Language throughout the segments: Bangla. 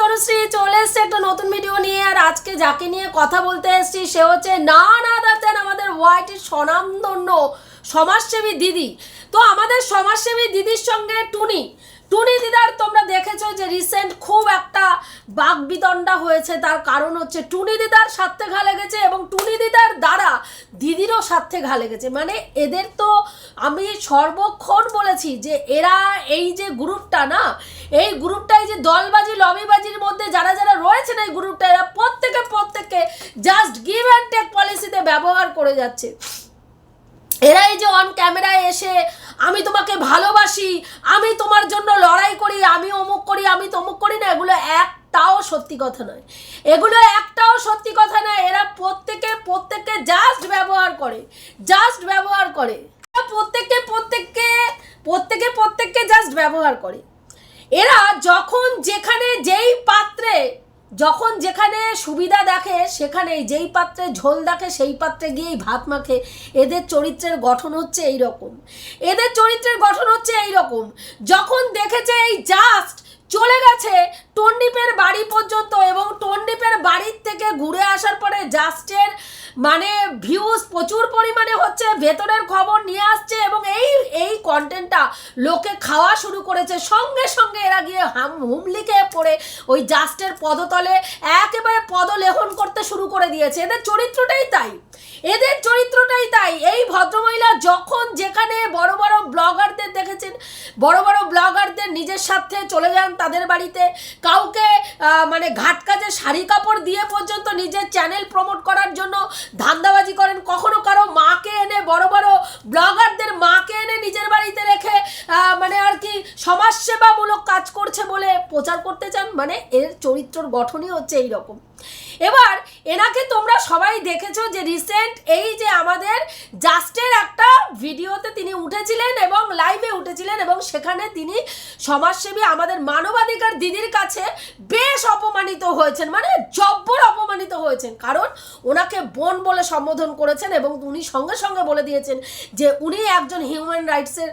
তনুশ্রী চলে এসছে একটা নতুন ভিডিও নিয়ে, আর আজকে যাকে নিয়ে কথা বলতে এসছি সে হচ্ছে না না দেন আমাদের ওয়াইটির স্বনামধন্য সমাজসেবী দিদি। তো আমাদের সমাজসেবী দিদির সঙ্গে টুনি টুনি দিদার, তোমরা দেখেছ যে রিসেন্ট খুব একটা বাগবিদণ্ডা হয়েছে। তার কারণ হচ্ছে টুনি দিদার স্বার্থে ঘা লেগেছে এবং টুনি দিদার দ্বারা দিদিরও স্বার্থে ঘা লেগেছে। মানে এদের তো আমি সর্বক্ষণ বলেছি যে এরা এই যে গ্রুপটা না, এই গ্রুপটাই যে দলবাজি, লবিবাজির মধ্যে যারা যারা রয়েছেন এই গ্রুপটা এরা প্রত্যেকে প্রত্যেককে জাস্ট গিভ অ্যান্ড টেক পলিসিতে ব্যবহার করে যাচ্ছে। এরা এই যে অন ক্যামেরায় এসে, আমি তোমাকে ভালোবাসি, আমি তোমার জন্য লড়াই করি, আমি অমুক করি, আমি তমুক করি না, এগুলো একটাও সত্যি কথা নয়। এগুলো একটাও সত্যি কথা নয়, এরা প্রত্যেকে প্রত্যেককে জাস্ট ব্যবহার করে জাস্ট ব্যবহার করে। এরা প্রত্যেককে প্রত্যেককে, প্রত্যেকে প্রত্যেককে জাস্ট ব্যবহার করে। এরা যখন যেখানে যেই পাত্রে যখন যেখানে সুবিধা দেখে সেখানে যেই পাত্রে ঝোল দেখে, সেই পাত্রে গিয়েই ভাত মাখে। এদের চরিত্রের গঠন হচ্ছে এই রকম এদের চরিত্রের গঠন হচ্ছে এই রকম যখন দেখেছে এই জাস্ট চলে গেছে টন্ডিপের বাড়ি পর্যন্ত এবং টন্ডিপের বাড়ির থেকে ঘুরে আসার পরে জাস্টের মানে ভিউজ প্রচুর পরিমাণে হচ্ছে, ভেতরের খবর নিয়ে আসছে এবং এই এই কন্টেন্টটা লোকে খাওয়া শুরু করেছে। সঙ্গে সঙ্গে এরা গিয়ে হাম, হুমলিকে পড়ে ওই জাস্টের পদতলে একেবারে পদলেহন করতে শুরু করে দিয়েছে। এদের চরিত্রটাই তাই। এদের চরিত্রটাই তাই। এই ভদ্রমহিলা যখন যেখানে বড় বড় ব্লগারদের দেখেছেন, বড় বড় ব্লগারদের নিজের সাথে চলে যান তাদের বাড়িতে, কাউকে মানে ঘাট কাজে শাড়ি কাপড় দিয়ে পর্যন্ত নিজের চ্যানেল প্রমোট করার জন্য ধান্দাবাজি করেন, কখনো কারও মাকে এনে, বড় বড় ব্লগারদের মাকে এনে নিজের বাড়িতে রেখে মানে আর কি সমাজসেবামূলক কাজ করছে বলে প্রচার করতে চান? মানে এর চরিত্রর গঠনই হচ্ছে এই রকম এবার এনাকে তোমরা সবাই দেখেছ যে রিসেন্ট এই যে আমাদের জাস্টের একটা ভিডিওতে তিনি উঠেছিলেন এবং লাইভে উঠেছিলেন এবং সেখানে তিনি সমাজসেবী আমাদের মানবাধিকার দিদির কাছে বেশ অপমানিত হয়েছেন মানে জব্বর অপমানিত হয়েছেন। কারণ ওনাকে বোন বলে সম্বোধন করেছেন এবং উনি সঙ্গে সঙ্গে বলে দিয়েছেন যে উনি একজন হিউম্যান রাইটসের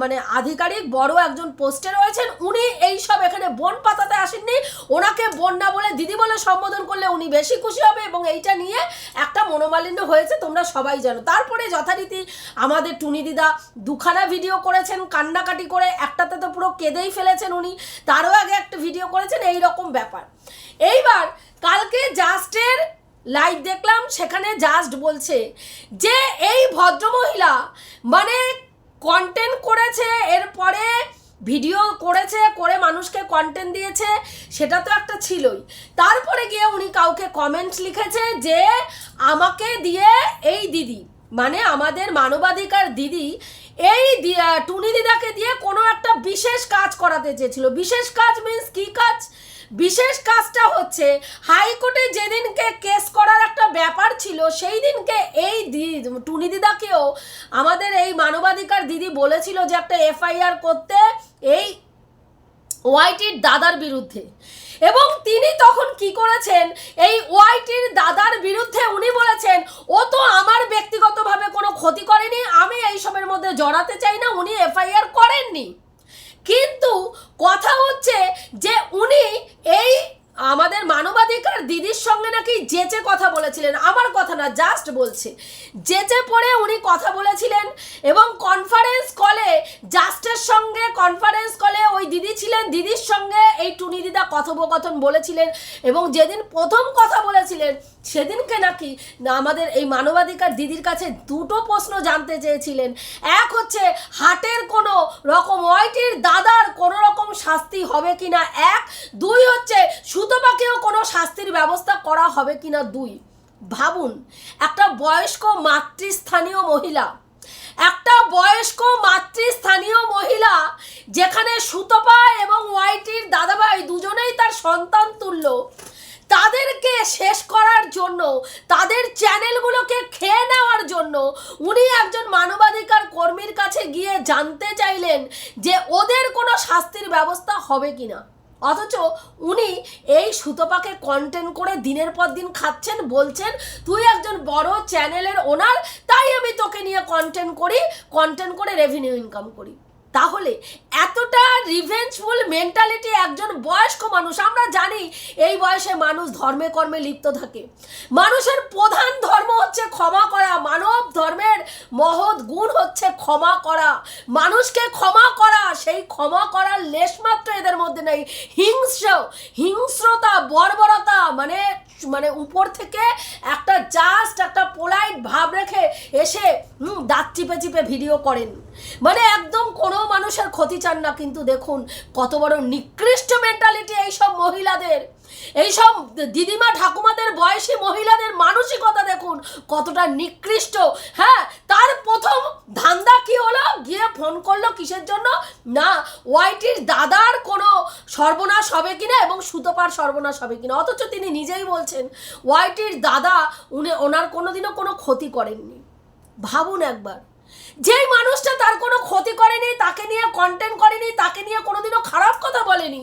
মানে আধিকারিক, বড় একজন পোস্টে রয়েছেন। উনি এই সব এখানে বোন পাতাতে আসেননি। ওনাকে বোন না বলে দিদি বলে সম্বোধন করলে উনি বেশি খুশি হবে এবং এইটা নিয়ে একটা মনোমালিন্য হয়েছে, তোমরা সবাই জানো। তারপরে যথারীতি আমাদের টুনি দিদা দুখানা ভিডিও করেছেন, কান্নাকাটি করে একটাতে তো পুরো কেঁদেই ফেলেছেন উনি, তারও আগে একটা ভিডিও করেছেন এই রকম ব্যাপার। এইবার কালকে জাস্টের লাইভ দেখলাম, সেখানে জাস্ট বলছে যে এই ভদ্রমহিলা মানে কন্টেন্ট করেছে, এরপরে ভিডিও করেছে, করে মানুষকে কন্টেন্ট দিয়েছে, সেটা তো একটা ছিলই। তারপরে গিয়ে উনি কাউকে কমেন্ট লিখেছে যে, আমাকে দিয়ে এই দিদি মানে আমাদের মানবাধিকার দিদি, এই টুনি দিদাকে দিয়ে কোনো একটা বিশেষ কাজ করাতে চেয়েছিল। বিশেষ কাজ মিন্স কী কাজ? বিশেষ কাজটা হচ্ছে হাইকোর্টে যেদিনকে কেস করার একটা ব্যাপার ছিল সেই দিনকে এই টুনি দিদাকেও আমাদের এই মানবাধিকার দিদি বলেছিল যে একটা এফআইআর করতে এই ওয়াইটির দাদার বিরুদ্ধে। এবং তিনি তখন কি করেছেন, এই ওয়াইটির দাদার বিরুদ্ধে উনি বলেছেন, ও তো আমার ব্যক্তিগতভাবে কোনো ক্ষতি করেনি, আমি এইসবের মধ্যে জড়াতে চাই না, উনি এফআইআর করেননি। কিন্তু কথা হচ্ছে যে উনি এই আমাদের মানবাধিকার দিদির যে যেচে কথা বলেছিলেন আমার কথা না জাস্ট বলছে। যেচে পড়ে উনি কথা বলেছিলেন এবং কনফারেন্স কলে জাস্টের সঙ্গে কনফারেন্স কলে ওই দিদি ছিলেন, দিদির সঙ্গে এই টুনি দিদা কথোপকথন বলেছিলেন এবং যেদিন প্রথম কথা বলেছিলেন, সেদিনকে নাকি না আমাদের এই মানবাধিকার দিদির কাছে দুটো প্রশ্ন জানতে চেয়েছিলেন। এক হচ্ছে, হাটের কোনো রকম ওয়াইটির দাদার কোনো রকম শাস্তি হবে কিনা? এক। দুই হচ্ছে সুতপাকেও কোনো শাস্তির ব্যবস্থা করা হবে কিনা? দুই। ভাবুন, একটা বয়স্ক মাতৃস্থানীয় মহিলা, একটা বয়স্ক মাতৃস্থানীয় মহিলা যেখানে সুতপা এবং ওয়াইটির দাদাভাই দুজনেই তার সন্তান তুল্য, তাদেরকে শেষ করার জন্য, তাদের চ্যানেলগুলোকে খেয়ে নেওয়ার জন্য উনি একজন মানবাধিকার কর্মীর কাছে গিয়ে জানতে চাইলেন যে ওদের কোনো শাস্তির ব্যবস্থা হবে কিনা। অথচ উনি এই সুতপাকে কন্টেন্ট করে দিনের পর দিন খাচ্ছেন, বলছেন, তুই একজন বড় চ্যানেলের ওনার তাই আমি তোকে নিয়ে কন্টেন্ট করি কন্টেন্ট করে রেভিনিউ ইনকাম করি। তাহলে এতটা রিভেঞ্জফুল মেন্টালিটি একজন বয়স্ক মানুষ, আমরা জানি এই বয়সে মানুষ ধর্মে কর্মে লিপ্ত থাকে। মানুষের প্রধান ধর্ম হচ্ছে ক্ষমা করা, মানব ধর্মের মহৎ গুণ হচ্ছে ক্ষমা করা। মানুষকে ক্ষমা করা, সেই ক্ষমা করার লেশমাত্র এদের মধ্যে নেই। হিংস্র, হিংস্রতা, বর্বরতা মানে মানে উপর থেকে একটা জাস্ট একটা পোলাইট ভাব রেখে এসে দাঁত চিপে চিপে ভিডিও করেন। মানে একদম কোনো মানুষের ক্ষতি চান না, কিন্তু দেখুন কত বড় নিকৃষ্ট মেন্টালিটি এইসব মহিলাদের। এইসব দিদিমা ঠাকুমাদের বয়সী মহিলাদের মানসিকতা দেখুন কতটা নিকৃষ্ট। হ্যাঁ তার প্রথম ধান্দা কি হলো? গিয়ে ফোন করল কিসের জন্য? না, ওয়াইটির দাদার কোনো সর্বনাশ হবে কিনা এবং সুতোপার সর্বনাশ হবে কিনা? অথচ তিনি নিজেই বলছেন, ওয়াইটির দাদা, উনি, ওনার কোনোদিনও কোনো ক্ষতি করেননি। ভাবুন একবার। যেই মানুষটা তার কোনো ক্ষতি করেনি, তাকে নিয়ে কন্টেন্ট করেনি, তাকে নিয়ে কোনোদিনও খারাপ কথা বলেনি,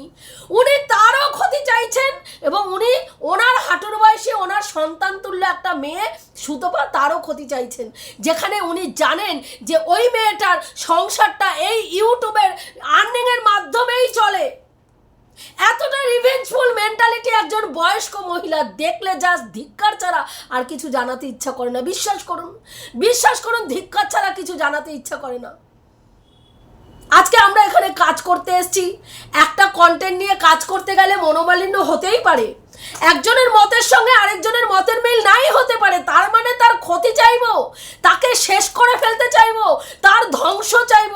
উনি তারও ক্ষতি চাইছেন এবং উনি ওনার হাঁটুর বয়সে ওনার সন্তান তুল্য একটা মেয়ে সুতপা তারও ক্ষতি চাইছেন। যেখানে উনি জানেন যে ওই মেয়েটার সংসারটা এই ইউটিউবের আর্নিংয়ের মাধ্যমেই চলে। এতটা রিভেঞ্জফুল মেন্টালিটি একজন বয়স্ক মহিলা দেখলে জাস্ট ধিক্কার ছাড়া আর কিছু জানাতে ইচ্ছা করে না। বিশ্বাস করুন বিশ্বাস করুন, ধিক্কার ছাড়া কিছু জানাতে ইচ্ছা করে না। আজকে আমরা এখানে কাজ করতে এসেছি। একটা কন্টেন্ট নিয়ে কাজ করতে গেলে মনোমালিন্য হতেই পারে। একজনের মতের সঙ্গে আরেকজনের মতের মিল নাই হতে পারে। তার মানে তার ক্ষতি চাইব, তাকে শেষ করে ফেলতে চাইব, তার ধ্বংস চাইব।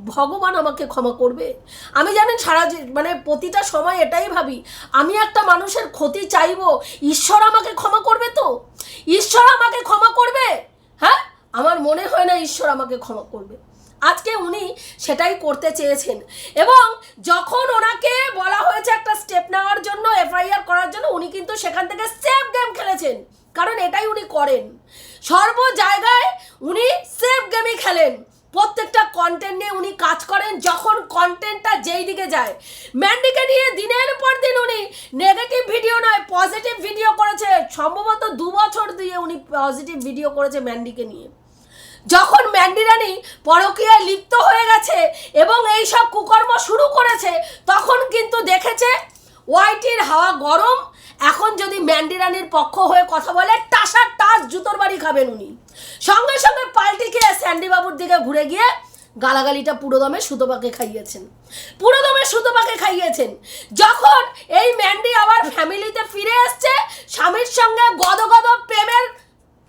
ভগবান আমাকে ক্ষমা করবে। আমি জানেন সারা মানে প্রতিটা সময় এটাই ভাবি, আমি একটা মানুষের ক্ষতি চাইব, ঈশ্বর আমাকে ক্ষমা করবে তো? ঈশ্বর আমাকে ক্ষমা করবে? হ্যাঁ? আমার মনে হয় না ঈশ্বর আমাকে ক্ষমা করবে। আজকে উনি সেটাই করতে চেয়েছেন। এবং যখন ওনাকে বলা হয়েছে একটা স্টেপ নেওয়ার জন্য এফআইআর করার জন্য, উনি কিন্তু সেখান থেকে সেফ গেম খেলেছেন। কারণ এটাই উনি করেন। সর্ব জায়গায় উনি সেফ গেমই খেলেন। প্রত্যেকটা কন্টেন্ট নিয়ে উনি কাজ করেন, যখন কন্টেন্টটা যেই দিকে যায়। ম্যান্ডিকে নিয়ে দিনের পর দিন উনি নেগেটিভ ভিডিও নয় পজিটিভ ভিডিও করেছে। সম্ভবত দু বছর দিয়ে উনি পজিটিভ ভিডিও করেছে ম্যান্ডিকে নিয়ে। যখন ম্যান্ডি রানী পরকীয়ায় লিপ্ত হয়ে গেছে এবং এই সব কুকর্ম শুরু করেছে, তখন কিন্তু দেখেছে ওয়াইটির হাওয়া গরম এখন যদি ম্যান্ডি রানীর পক্ষ হয়ে কথা বলে, টাসার টাস জুতোর বাড়ি খাবেন উনি। সঙ্গে সঙ্গে পাল্টি খেয়ে স্যান্ডিবাবুর দিকে ঘুরে গিয়ে গালাগালিটা পুরোদমে সুতোপাকে খাইয়েছেন। পুরোদমে সুতোপাকে খাইয়েছেন। যখন এই ম্যান্ডি আবার ফ্যামিলিতে ফিরে এসছে, স্বামীর সঙ্গে গদগদ প্রেমের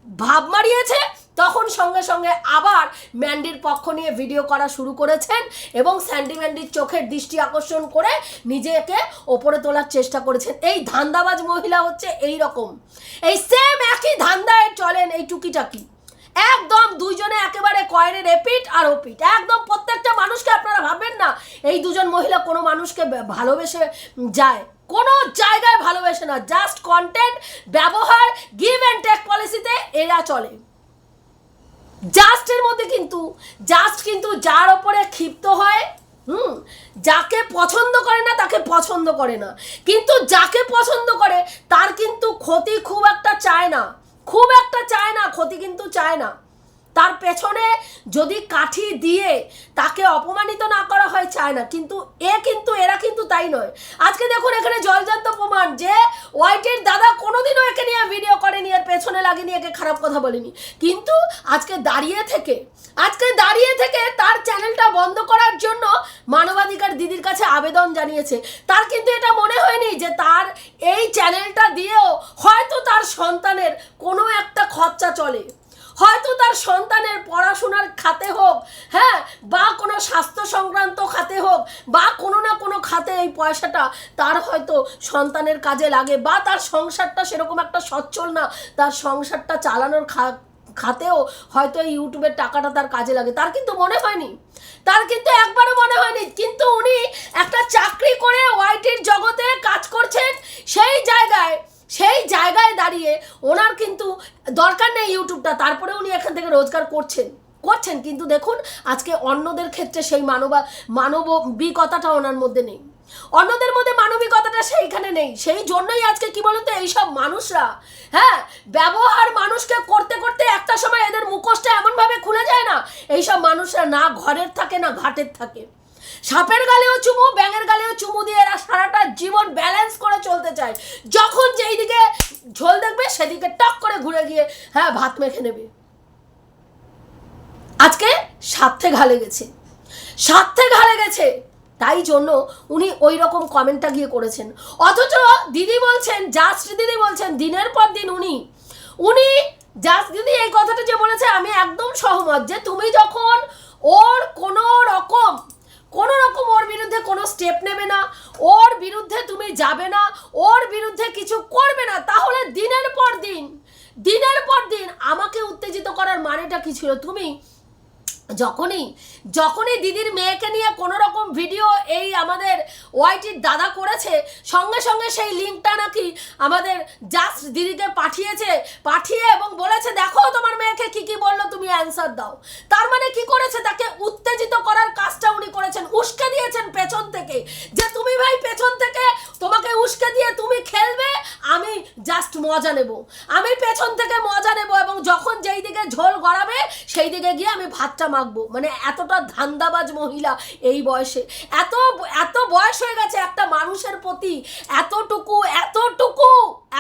ভাব মারিয়েছে তখন সঙ্গে সঙ্গে আবার ম্যান্ডির পক্ষ নিয়ে ভিডিও করা শুরু করেছেন এবং স্যান্ডি ম্যান্ডির চোখের দৃষ্টি আকর্ষণ করে নিজেকে ওপরে তোলার চেষ্টা করেছেন। এই ধান্দাবাজ মহিলা হচ্ছে এই রকম এই সেম একই ধান্দায় চলেন এই টুকিটাকি। একদম দুইজনে একেবারে কয়েনের এপিট আর ওপিট একদম প্রত্যেকটা মানুষকে আপনারা ভাববেন না, এই দুজন মহিলা কোনো মানুষকে ভালোবেসে যায়। কোনো জায়গায় ভালোবেসে না জাস্ট কন্টেন্ট ব্যবহার গিভ অ্যান্ড টেক পলিসিতে এরা চলে। জাস্টের মধ্যে কিন্তু জাস্ট কিন্তু যার ওপরে ক্ষিপ্ত হয়, হুম, যাকে পছন্দ করে না তাকে পছন্দ করে না। কিন্তু যাকে পছন্দ করে তার কিন্তু ক্ষতি খুব একটা চায় না। খুব একটা চায় না, ক্ষতি কিন্তু চায় না। তার পেছনে যদি কাঠি দিয়ে তাকে অপমানিত না করা হয় চায় না কিন্তু এ কিন্তু, এরা কিন্তু তাই নয়। আজকে দেখুন এখানে জলজান্ত প্রমাণ যে ওয়াইটের দাদা কোনোদিনও একে নিয়ে ভিডিও করেনি, এর পেছনে লাগেনি, একে খারাপ কথা বলেনি। কিন্তু আজকে দাঁড়িয়ে থেকে, আজকে দাঁড়িয়ে থেকে তার চ্যানেলটা বন্ধ করার জন্য মানবাধিকার দিদির কাছে আবেদন জানিয়েছে। তার কিন্তু এটা মনে হয়নি যে তার এই চ্যানেলটা দিয়েও হয়তো তার সন্তানের কোনো একটা খরচা চলে। হয়তো তার সন্তানের পড়াশোনার খাতে হোক হ্যাঁ বা কোনো স্বাস্থ্য সংক্রান্ত খাতে হোক, বা কোনো না কোনো খাতে এই পয়সাটা তার হয়তো সন্তানের কাজে লাগে, বা তার সংসারটা সেরকম একটা সচ্ছল না, তার সংসারটা চালানোর খা, খাতেও হয়তো এই ইউটিউবের টাকাটা তার কাজে লাগে। তার কিন্তু মনে হয়নি। তার কিন্তু একবারও মনে হয়নি। কিন্তু উনি একটা চাকরি করে ওয়াইটির জগতে কাজ করছেন, সেই জায়গায় সেই জায়গায় দাঁড়িয়ে ওনার কিন্তু দরকার নেই ইউটিউবটা, তারপরে উনি এখান থেকে রোজগার করছেন। করছেন, কিন্তু দেখুন, আজকে অন্যদের ক্ষেত্রে সেই মানবা, মানবিকতাটা ওনার মধ্যে নেই। অন্যদের মধ্যে মানবিকতাটা সেইখানে নেই। সেই জন্যই আজকে কি বলুন তো এইসব মানুষরা হ্যাঁ ব্যবহার মানুষকে করতে করতে একটা সময় এদের মুখোশটা এমনভাবে খুলে যায় না, এইসব মানুষরা না ঘরের থাকে, না ঘাটের থাকে। সাপের গালেও চুমু, ব্যাঙের গালেও চুমু দিয়ে এরা সারাটা জীবন ব্যালেন্স করে চলতে চায়। যখন যেই দিকে ঝোল দেখবে, সেদিকে টক করে ঘুরে গিয়ে হ্যাঁ ভাত মেখে নেবে। আজকে স্বার্থে ঘালে গেছে। স্বার্থে ঘালে গেছে। তাই জন্য উনি ওই রকম কমেন্টটা গিয়ে করেছেন। অথচ দিদি বলছেন জাস্ট দিদি বলছেন, দিনের পর দিন উনি উনি জাস্ট দিদি এই কথাটা যে বলেছে, আমি একদম সহমত যে তুমি যখন ওর কোনো রকম কোনো রকম ওর বিরুদ্ধে কোনো স্টেপ নেবে না, ওর বিরুদ্ধে তুমি যাবে না, ওর বিরুদ্ধে কিছু করবে না। তাহলে দিনের পর দিন, দিনের পর দিন আমাকে উত্তেজিত করার মানেটা কি ছিল? তুমি যখনই যখনই দিদির মেয়েকে নিয়ে কোনো রকম ভিডিও এই আমাদের ওয়াইটির দাদা করেছে, সঙ্গে সঙ্গে সেই লিঙ্কটা নাকি আমাদের জাস্ট দিদিকে পাঠিয়েছে, পাঠিয়ে এবং বলেছে, দেখো তোমার মেয়েকে কি কি বলল, তুমি অ্যান্সার দাও। তার মানে কি করেছে? তাকে উত্তেজিত করার কাজটা উনি করেছেন। উস্কে দিয়েছেন পেছন থেকে যে, তুমি ভাই পেছন থেকে তোমাকে উস্কে দিয়ে তুমি খেলবে, আমি জাস্ট মজা নেব। আমি পেছন থেকে মজা নেব এবং যখন যেই দিকে ঝোল গড়াবে, সেই দিকে গিয়ে আমি ভাতটা মাখবো। মানে এতটা ধান্দাবাজ মহিলা এই বয়সে। এত এত বয়স হয়ে গেছে একটা মানুষের প্রতি। এতটুকু এতটুকু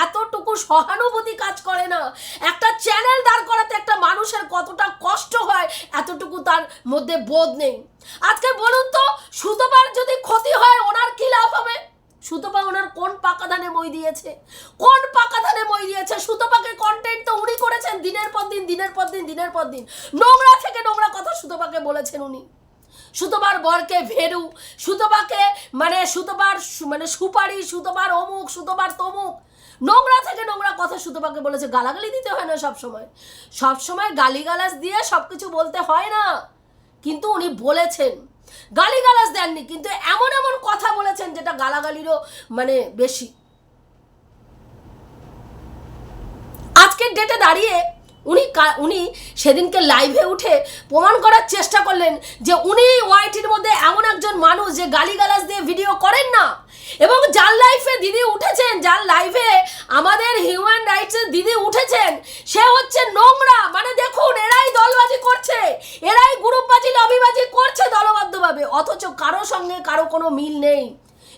এতটুকু সহানুভূতি কাজ করে না। একটা চ্যানেল দাঁড় করাতে একটা মানুষের কতটা কষ্ট হয়, এতটুকু তার মধ্যে বোধ নেই। আজকে বলুন তো সুতোবার যদি ক্ষতি হয়, ওনার কি লাভ হবে? সুতপা ওনার কোন পাকা ধানে মই দিয়েছে? কোন পাকা ধানে মই দিয়েছে? সুতপাকে কন্টেন্ট তো উনি করেছেন দিনের পর দিন, দিনের পর দিন, দিনের পর দিন। নোংরা থেকে নোংরা কথা সুতপাকে বলেছেন উনি। সুতপার বরকে ভেরু, সুতপাকে মানে সুতপার সু- মানে সুপারি, সুতপার অমুক, সুতপার তমুক। নোংরা থেকে নোংরা কথা সুতপাকে বলেছে। গালাগালি দিতে হয় না সব সময় সব গালিগালাজ দিয়ে সব কিছু বলতে হয় না। কিন্তু উনি বলেছেন। গালিগালাজ দেননি, কিন্তু এমন এমন কথা বলেছেন যেটা গালাগালিরও মানে বেশি। আজকের ডেটে দাঁড়িয়ে উনি উনি সেদিনকে লাইভে উঠে প্রমাণ করার চেষ্টা করলেন যে উনি ওয়াইটির মধ্যে এমন একজন মানুষ যে গালিগালাজ দিয়ে ভিডিও করেন না। এবং যার লাইফে দিদি উঠেছেন, যার লাইভে আমাদের হিউম্যান রাইটসের দিদি উঠেছেন, সে হচ্ছে নোংরা। মানে দেখুন, এরাই দলবাজি করছে, এরাই গ্রুপবাজি লবিবাজি করছে দলবদ্ধভাবে। অথচ কারও সঙ্গে কারও কোনো মিল নেই।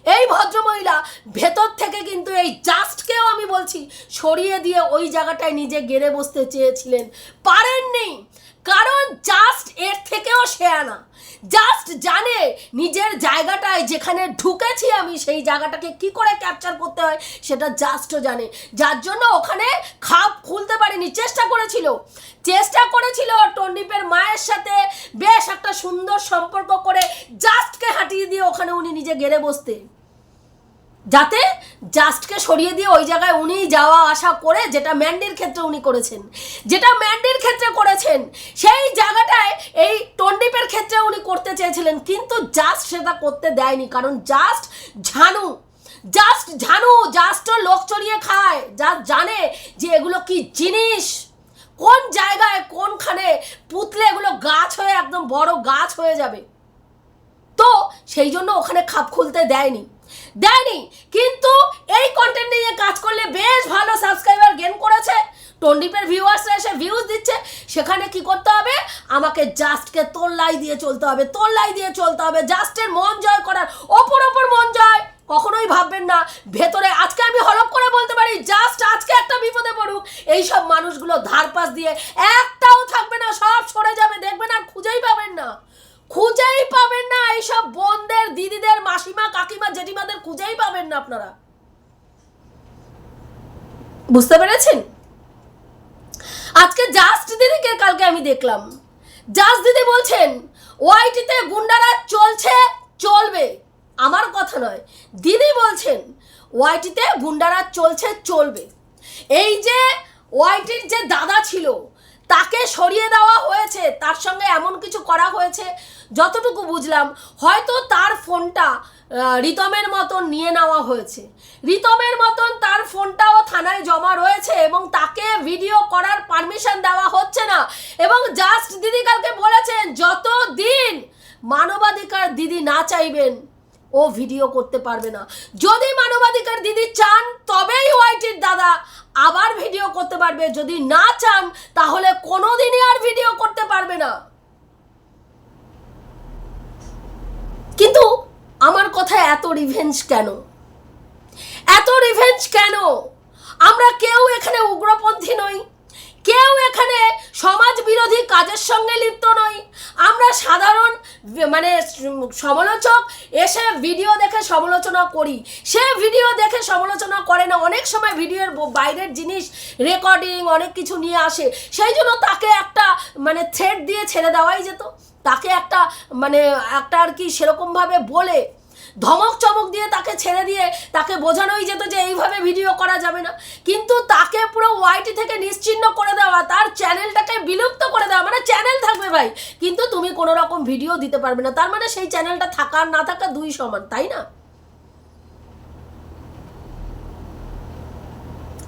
এই ভদ্রমহিলা, ভেতর থেকে কিন্তু এই জাস্টকেও আমি বলছি, সরিয়ে দিয়ে ওই জায়গাটায় নিজে গেড়ে বসতে চেয়েছিলেন। পারেননি, কারণ জাস্ট এর থেকেও সে আনা। জাস্ট জানে নিজের জায়গাটায় যেখানে ঢুকেছি আমি, সেই জায়গাটাকে কি করে ক্যাপচার করতে হয়, সেটা জাস্টও জানে। যার জন্য ওখানে খাপ খুলতে পারেনি, চেষ্টা করেছিল। চেষ্টা করেছিল টন্ডিপের মায়ের সাথে বেশ একটা সুন্দর সম্পর্ক করে জাস্টকে হাঁটিয়ে দিয়ে ওখানে উনি নিজে গেড়ে বসতে। যাতে জাস্টকে সরিয়ে দিয়ে ওই জায়গায় উনি যাওয়া আসা করে যেটা ম্যান্ডির ক্ষেত্রে উনি করেছেন। যেটা ম্যান্ডির ক্ষেত্রে করেছেন, সেই জায়গাটায় এই টন্ডিপের ক্ষেত্রে উনি করতে চেয়েছিলেন, কিন্তু জাস্ট সেটা করতে দেয়নি, কারণ জাস্ট ঝানু জাস্ট ঝানু জাস্টও লোক চড়িয়ে খায় যা জানে যে এগুলো কি জিনিস। কোন জায়গায় কোনখানে পুতলে এগুলো গাছ হয়ে একদম বড় গাছ হয়ে যাবে। তো সেই জন্য ওখানে খাপ খুলতে দেয়নি। দেয়নি। কিন্তু এই কন্টেন্ট নিয়ে কাজ করলে বেশ ভালো সাবস্ক্রাইবার গেন করেছে। টন্ডিপের ভিউয়ার্সরা এসে ভিউজ দিচ্ছে। সেখানে কি করতে হবে? আমাকে জাস্টকে তোল্লাই দিয়ে চলতে হবে, তোল্লাই দিয়ে চলতে হবে। জাস্টের মন জয় করার ওপর ওপর মন জয়। কখনোই ভাববেন না। ভেতরে আজকে আমি হলপ করে বলতে পারি জাস্ট আজকে একটা বিপদে পড়ুক। এইসব মানুষগুলো ধার পাশ দিয়ে একটাও থাকবে না, সব সরে যাবে। দেখবেন আর খুঁজেই পাবেন না। খুঁজেই পাবেন না এইসব বোনদের, দিদিদের, মাসিমা, কাকিমা, জেঠিমাদের খুঁজেই পাবেন না আপনারা। বুঝতে পেরেছেন? আজকে জাস্ট দিদিকে কালকে আমি দেখলাম। জাস্ট দিদি বলছেন, ওয়াইটিতে গুন্ডারা চলছে, চলবে। আমার কথা নয়। দিদি বলছেন, ওয়াইটিতে গুন্ডারা চলছে, চলবে। এই যে ওয়াইটির যে দাদা ছিল তাকে সরিয়ে দেওয়া হয়েছে, তার সঙ্গে এমন কিছু করা হয়েছে, যতটুকু বুঝলাম, হয়তো তার ফোনটা রিতমের মতন নিয়ে নেওয়া হয়েছে। রিতমের মতন তার ফোনটাও থানায় জমা রয়েছে এবং তাকে ভিডিও করার পারমিশন দেওয়া হচ্ছে না। এবং জাস্ট দিদি কালকে বলেছেন যত দিন মানবাধিকার দিদি না চাইবেন ও ভিডিও করতে পারবে না। যদি মানবাধিকার দিদি চান, তবেই ওয়াইটির দাদা আবার ভিডিও করতে পারবে। যদি না চান, তাহলে কোনোদিনই আর ভিডিও করতে পারবে না। কিন্তু আমার কথা এত রিভেঞ্জ কেন? এত রিভেঞ্জ কেন? আমরা কেউ এখানে উগ্রপন্থী নই। কেউ এখানে সমাজ বিরোধী কাজের সঙ্গে লিপ্ত নই। আমরা সাধারণ মানে সমালোচক এসে ভিডিও দেখে সমালোচনা করি। সে ভিডিও দেখে সমালোচনা করে না, অনেক সময় ভিডিওর বাইরের জিনিস, রেকর্ডিং, অনেক কিছু নিয়ে আসে। সেই জন্য তাকে একটা মানে থ্রেড দিয়ে ছেড়ে দেওয়াই যেত। তাকে একটা মানে একটা আর কি সেরকমভাবে বলে ধমক চমক দিয়ে তাকে ছেড়ে দিয়ে তাকে বোঝানোই যেত যে এইভাবে ভিডিও করা যাবে না। কিন্তু তাকে পুরো ওয়াইটি থেকে নিশ্চিহ্ন করে দেওয়া, তার চ্যানেলটাকে বিলুপ্ত করে দেওয়া মানে চ্যানেল থাকবে ভাই। কিন্তু তুমি কোনো রকম ভিডিও দিতে পারবে না। তার মানে সেই চ্যানেলটা থাকা না থাকা দুই সমান, তাই না?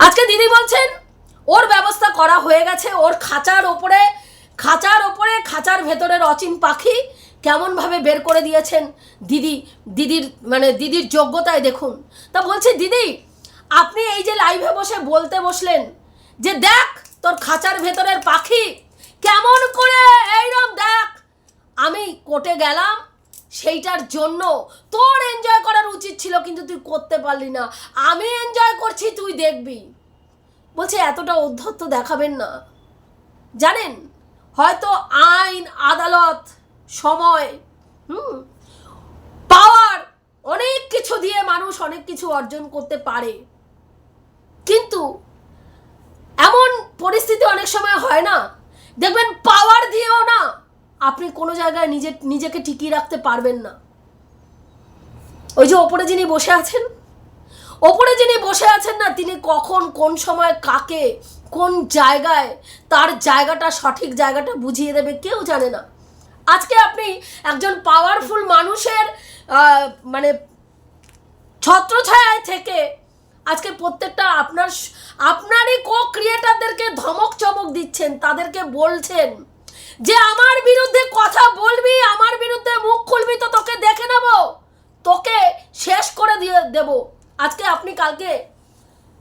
আজকে দিদি বলছেন, ওর ব্যবস্থা করা হয়ে গেছে, ওর খাঁচার ওপরে খাঁচার ওপরে, খাঁচার ভেতরের অচিন পাখি কেমনভাবে বের করে দিয়েছেন দিদি, দিদির মানে দিদির যোগ্যতায় দেখুন। তা বলছি, দিদি, আপনি এই যে লাইভে বসে বলতে বসলেন যে দেখ তোর খাঁচার ভেতরের পাখি কেমন করে এইরকম দেখ। আমি কোর্টে গেলাম, সেইটার জন্য তোর এনজয় করার উচিত ছিল, কিন্তু তুই করতে পারলি না। আমি এনজয় করছি, তুই দেখবি। বলছে, এতটা অধ্যত্ত দেখাবেন না। জানেন? হয়তো আইন, আদালত সময়, হুম, পাওয়ার অনেক কিছু দিয়ে মানুষ অনেক কিছু অর্জন করতে পারে। কিন্তু এমন পরিস্থিতি অনেক সময় হয় না, দেখবেন পাওয়ার দিয়েও না আপনি কোনো জায়গায় নিজে, নিজেকে টিকিয়ে রাখতে পারবেন না। ওই যে ওপরে যিনি বসে আছেন, ওপরে যিনি বসে আছেন না, তিনি কখন কোন সময় কাকে কোন জায়গায় তার জায়গাটা সঠিক জায়গাটা বুঝিয়ে দেবে কেউ জানে না। আজকে আপনি একজন পাওয়ারফুল মানুষের মানে ছত্রছায়ায় থেকে আজকে প্রত্যেকটা আপনার আপনারই কো ক্রিয়েটারদেরকে ধমক চমক দিচ্ছেন, তাদেরকে বলছেন যে আমার বিরুদ্ধে কথা বলবি, আমার বিরুদ্ধে মুখ খুলবি, তো তোকে দেখে নেব, তোকে শেষ করে দিয়ে দেব। আজকে আপনি কালকে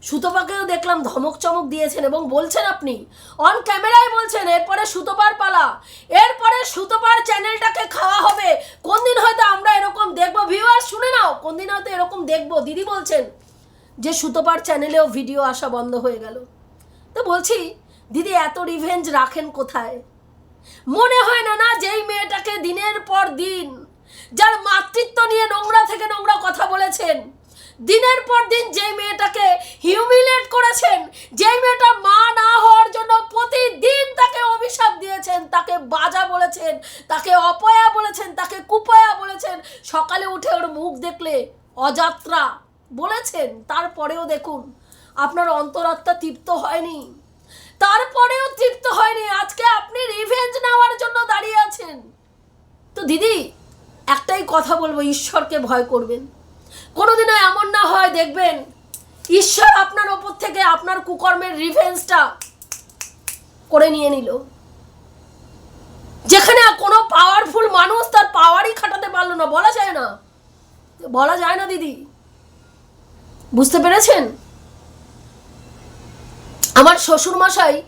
সুতপাকেও দেখলাম ধমক চমক দিয়েছেন এবং বলছেন আপনি অন ক্যামেরায় বলছেন, এরপরে সুতপার পালা। এরপরে সুতপার চ্যানেলটাকে খাওয়া হবে। কোন দিন হয়তো আমরা এরকম দেখব? ভিউয়ার শুনে নাও কোন দিন হয়তো এরকম দেখব? দিদি বলছেন যে সুতপার চ্যানেলেও ভিডিও আসা বন্ধ হয়ে গেল। তো বলছি, দিদি এত রিভেঞ্জ রাখেন কোথায়? মনে হয় না না যেই মেয়েটাকে দিনের পর দিন, যার মাতৃত্ব নিয়ে নোংরা থেকে নোংরা কথা বলেছেন দিনের পর দিন যেই মেয়েটাকে হিউমিলেট করেছেন, যেই মেয়েটা মা না হওয়ার জন্য প্রতিদিন তাকে অভিশাপ দিয়েছেন, তাকে বাজা বলেছেন, তাকে অপয়া বলেছেন, তাকে কুপয়া বলেছেন, সকালে উঠে ওর মুখ দেখলে অযাত্রা বলেছেন। তারপরেও দেখুন, আপনার অন্তরাত্মা তৃপ্ত হয়নি। তারপরেও তৃপ্ত হয়নি, আজকে আপনি রিভেঞ্জ নেওয়ার জন্য দাঁড়িয়ে আছেন। তো দিদি, একটাই কথা বলব, ঈশ্বরকে ভয় করবেন। কোনোদিনও এমন না হয়, দেখবেন। ঈশ্বর আপনার ওপর থেকে আপনার কুকর্মের রিভেঞ্জটা করে নিয়ে নিল। যেখানে কোনো পাওয়ারফুল মানুষ তার পাওয়ারই খাটাতে পারল না, বলা যায় না। বলা যায় না, দিদি। বুঝতে পেরেছেন? আমার শ্বশুর মশাই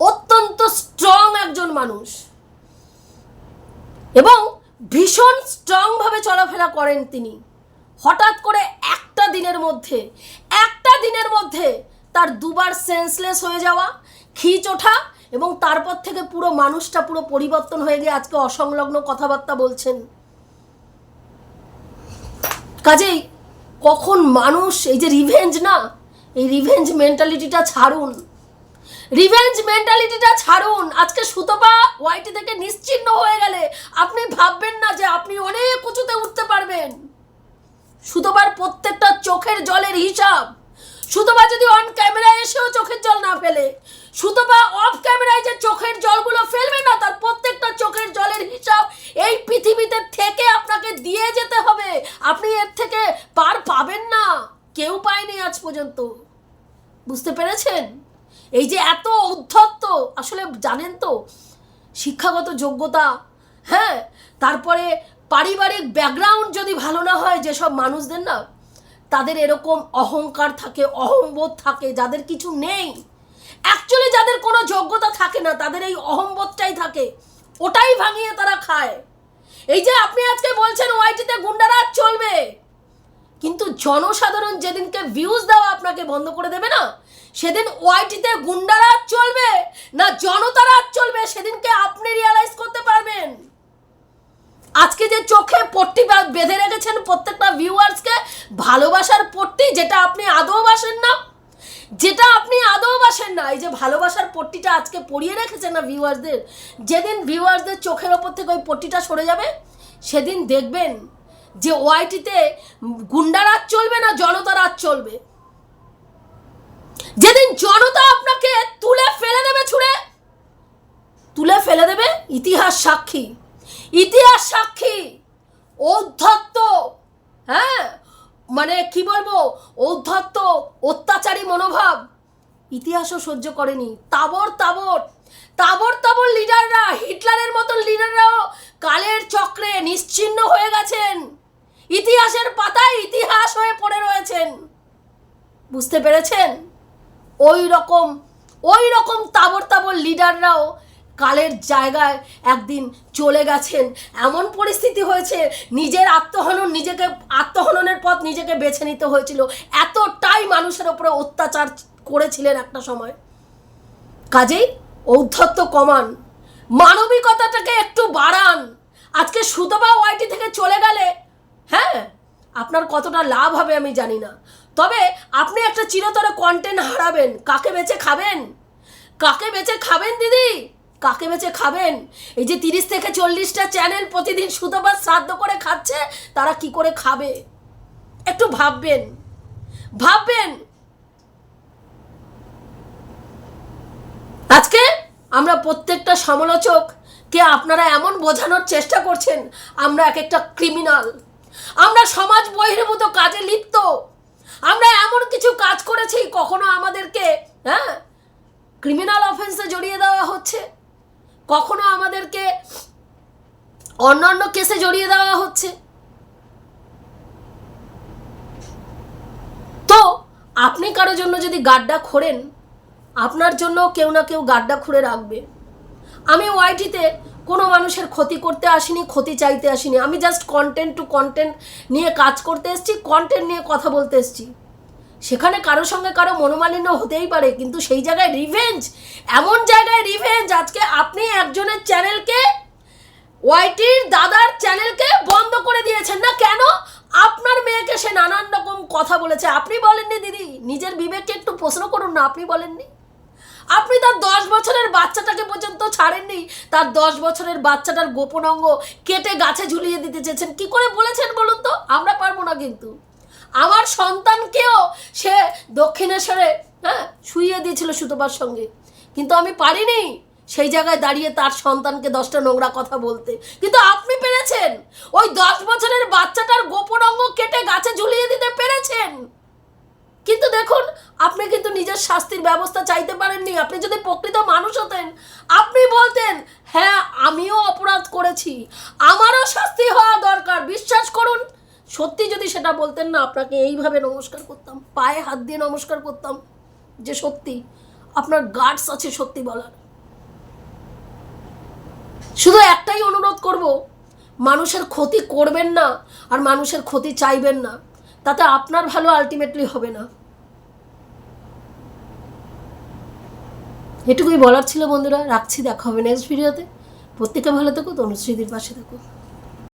অত্যন্ত স্ট্রং একজন মানুষ। এবং ভীষণ স্ট্রংভাবে চলাফেরা করেন তিনি। হঠাৎ করে একটা দিনের মধ্যে, একটা দিনের মধ্যে তার দুবার সেন্সলেস হয়ে যাওয়া, খিচ ওঠা এবং তারপর থেকে পুরো মানুষটা পুরো পরিবর্তন হয়ে গিয়ে আজকে অসংলগ্ন কথাবার্তা বলছেন। কাজেই কখন মানুষ, এই যে রিভেঞ্জ না, এই রিভেঞ্জ মেন্টালিটিটা ছাড়ুন। রিভেঞ্জ মেন্টালিটিটা ছাড়ুন। আজকে সুতপা ওয়াইটি থেকে নিশ্চিন্ন হয়ে গেলে আপনি ভাববেন না যে আপনি অনেক উঁচুতে উঠতে পারবেন। সুতপার প্রত্যেকটা চোখের জলের হিসাব। সুতপা যদি অন ক্যামেরায় এসেও চোখের জল না ফেলে সুতপা অফ ক্যামেরায় যে চোখের জলগুলো ফেলবে না, তার প্রত্যেকটা চোখের জলের হিসাব এই পৃথিবীতে থেকে আপনাকে দিয়ে যেতে হবে। আপনি এর থেকে পার পাবেন না। কেউ পায়নি আজ পর্যন্ত। বুঝতে পেরেছেন? এই যে এত উদ্ধত্ত, আসলে জানেন তো, শিক্ষাগত যোগ্যতা হ্যাঁ তারপরে পারিবারিক ব্যাকগ্রাউন্ড যদি ভালো না হয়, যেসব মানুষদের না, তাদের এরকম অহংকার থাকে, অহংবোধ থাকে, যাদের কিছু নেই। অ্যাকচুয়ালি যাদের কোনো যোগ্যতা থাকে না, তাদের এই অহংবোধটাই থাকে। ওটাই ভাঙিয়ে তারা খায়। এই যে আপনি আজকে বলছেন ওয়াইটিতে গুন্ডারাজ চলবে, কিন্তু জনসাধারণ যেদিনকে ভিউজ দেওয়া আপনাকে বন্ধ করে দেবে না, সেদিন ওয়াইটিতে গুন্ডারাজ চলবে না জনতারাজ চলবে, সেদিনকে আপনি রিয়ালাইজ করতে পারবেন। আজকে যে চোখে পট্টি বেঁধে রেখেছেন প্রত্যেকটা ভিউয়ার্সকে ভালোবাসার পট্টি যেটা আপনি আদৌ বাসেন না, যেটা আপনি আদৌ বাসেন না, এই যে ভালোবাসার পট্টিটা আজকে পরিয়ে রেখেছেন না ভিউয়ার্সদের যেদিন ভিউয়ার্সদের চোখের ওপর থেকে ওই পট্টিটা সরে যাবে, সেদিন দেখবেন যে ওয়াইটিতে গুন্ডারাজ চলবে না জনতা রাজ চলবে। যেদিন জনতা আপনাকে তুলে ফেলে দেবে ছুঁড়ে, তুলে ফেলে দেবে ইতিহাস সাক্ষী। ইতিহাস সাক্ষী ঔদ্ধত্য হ্যাঁ? মানে কি বলব? ঔদ্ধত্য অত্যাচারী মনোভাব। ইতিহাসও সহ্য করেনি। তাবর তাবর তাবর তাবর লিডাররা, হিটলারের মতন লিডাররাও কালের চক্রে নিশ্চিহ্ন হয়ে গেছেন। ইতিহাসের পাতায় ইতিহাস হয়ে পড়ে রয়েছেন। বুঝতে পেরেছেন? ওই রকম ওই রকম তাবর তাবর লিডাররাও কালের জায়গায় একদিন চলে গেছেন। এমন পরিস্থিতি হয়েছে, নিজের আত্মহনন নিজেকে, আত্মহননের পথ নিজেকে বেছে নিতে হয়েছিল। এতটাই মানুষের ওপরে অত্যাচার করেছিলেন একটা সময়। কাজেই ঔদ্ধত্য কমান, মানবিকতাটাকে একটু বাড়ান। আজকে সুতবা ওয়াইটি থেকে চলে গেলে হ্যাঁ আপনার কতটা লাভ হবে আমি জানি না। তবে আপনি একটা চিরতরে কন্টেন্ট হারাবেন। কাকে বেচে খাবেন? কাকে বেচে খাবেন দিদি? কাকে বেচে খাবেন? এই যে তিরিশ থেকে চল্লিশটা চ্যানেল প্রতিদিন সুতবা শ্রাদ্ধ করে খাচ্ছে, তারা কি করে খাবে? একটু ভাববেন। ভাববেন। আজকে আমরা প্রত্যেকটা সমালোচককে আপনারা এমন বোঝানোর চেষ্টা করছেন, আমরা এক একটা ক্রিমিনাল আমরা সমাজ বহির্ভূত কাজে লিপ্ত। আমরা এমন কিছু কাজ করেছি কখনো আমাদেরকে হ্যাঁ? ক্রিমিনাল অফেন্সে জড়িয়ে দেওয়া হচ্ছে। কখনো আমাদেরকে অন্যান্য কেসে জড়িয়ে দেওয়া হচ্ছে? তো আপনি কারোর জন্য যদি গাড্ডা খোঁড়েন, আপনার জন্য কেউ না কেউ গাড্ডা খুঁড়ে রাখবে। আমি ওয়াইটিতে কোনো মানুষের ক্ষতি করতে আসিনি, ক্ষতি চাইতে আসিনি। আমি জাস্ট কন্টেন্ট টু কন্টেন্ট নিয়ে কাজ করতে এসেছি কন্টেন্ট নিয়ে কথা বলতে এসেছি। সেখানে কারোর সঙ্গে কারও মনোমালিন্য হতেই পারে, কিন্তু সেই জায়গায় রিভেঞ্জ এমন জায়গায় রিভেঞ্জ আজকে আপনি একজনের চ্যানেলকে ওয়াইটির দাদার চ্যানেলকে বন্ধ করে দিয়েছেন না কেন? আপনার মেয়েকে সে নানান রকম কথা বলেছে। আপনি বলেননি দিদি, নিজের বিবেককে একটু প্রশ্ন করুন না, আপনি বলেননি? আপনি তার দশ বছরের বাচ্চাটাকে পর্যন্ত ছাড়েননি, তার দশ বছরের বাচ্চাটার গোপন অঙ্গ কেটে গাছে ঝুলিয়ে দিতে চেয়েছেন। কি করে বলেছেন বলুন তো? আমরা পারব না কিন্তু। আমার সন্তানকেও সে দক্ষিণেশ্বরে হ্যাঁ শুইয়ে দিয়েছিল সুতোবার সঙ্গে। কিন্তু আমি পারিনি সেই জায়গায় দাঁড়িয়ে তার সন্তানকে দশটা নোংরা কথা বলতে। কিন্তু আপনি পেরেছেন। ওই দশ বছরের বাচ্চাটার গোপন অঙ্গ কেটে গাছে ঝুলিয়ে দিতে পেরেছেন। কিন্তু দেখুন, আপনি কিন্তু নিজের শাস্তির ব্যবস্থা চাইতে পারেননি। আপনি যদি প্রকৃত মানুষ হতেন, আপনি বলতেন হ্যাঁ আমিও অপরাধ করেছি। আমারও শাস্তি হওয়া দরকার। বিশ্বাস করুন সত্যি যদি সেটা বলতেন না, আপনাকে এইভাবে নমস্কার করতাম, পায়ে হাত দিয়ে নমস্কার করতাম যে সত্যি, আপনার গার্ডস আছে সত্যি বলার। শুধু একটাই অনুরোধ করব, মানুষের ক্ষতি করবেন না আর মানুষের ক্ষতি চাইবেন না, তাতে আপনার ভালো আলটিমেটলি হবে না। এটুকুই বলার ছিল বন্ধুরা, রাখছি, দেখা হবে নেক্সট ভিডিওতে প্রত্যেকে ভালো থাকো, তনুশ্রীদির পাশে থাকো।